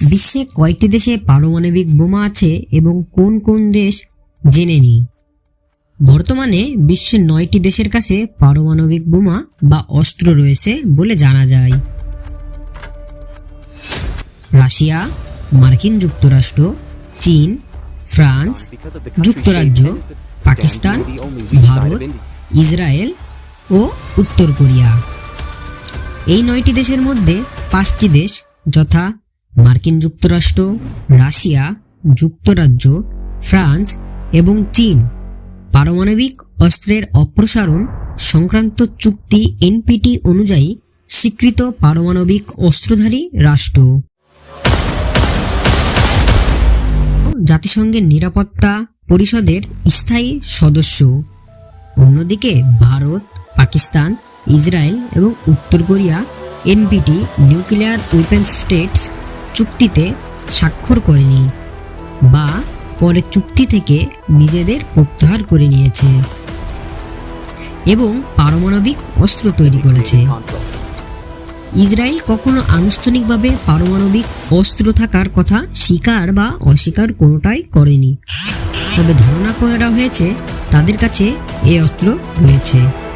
বিশ্বে কয়েকটি দেশে পারমাণবিক বোমা আছে এবং কোন কোন দেশ জেনে নিই বর্তমানে বিশ্বের নয়টি দেশের কাছে পারমাণবিক বোমা বা অস্ত্র রয়েছে বলে জানা যায়। রাশিয়া, মার্কিন যুক্তরাষ্ট্র, চীন, ফ্রান্স, যুক্তরাজ্য, পাকিস্তান, ভারত, ইসরায়েল ও উত্তর কোরিয়া। এই নয়টি দেশের মধ্যে পাঁচটি দেশ যথা মার্কিন যুক্তরাষ্ট্র, রাশিয়া, যুক্তরাজ্য, ফ্রান্স এবং চীন। পারমাণবিক অস্ত্রের অপ্রসারণ সংক্রান্ত চুক্তি এনপিটি অনুযায়ী স্বীকৃত পারমাণবিক অস্ত্রধারী রাষ্ট্র। জাতিসংঘের নিরাপত্তা পরিষদের স্থায়ী সদস্য। অন্যদিকে ভারত, পাকিস্তান, ইসরায়েল এবং উত্তর Korea NPT, nuclear weapon states চুক্তিতে স্বাক্ষর করেনি বা পরে চুক্তি থেকে নিজেদের প্রত্যাহার করে নিয়েছে এবং পারমাণবিক অস্ত্র তৈরি করেছে। ইসরায়েল কখনো আনুষ্ঠানিকভাবে পারমাণবিক অস্ত্র থাকার কথা স্বীকার বা অস্বীকার কোনোটাই করেনি। তবে ধারণা করা হয়েছে তাদের কাছে এই অস্ত্র রয়েছে।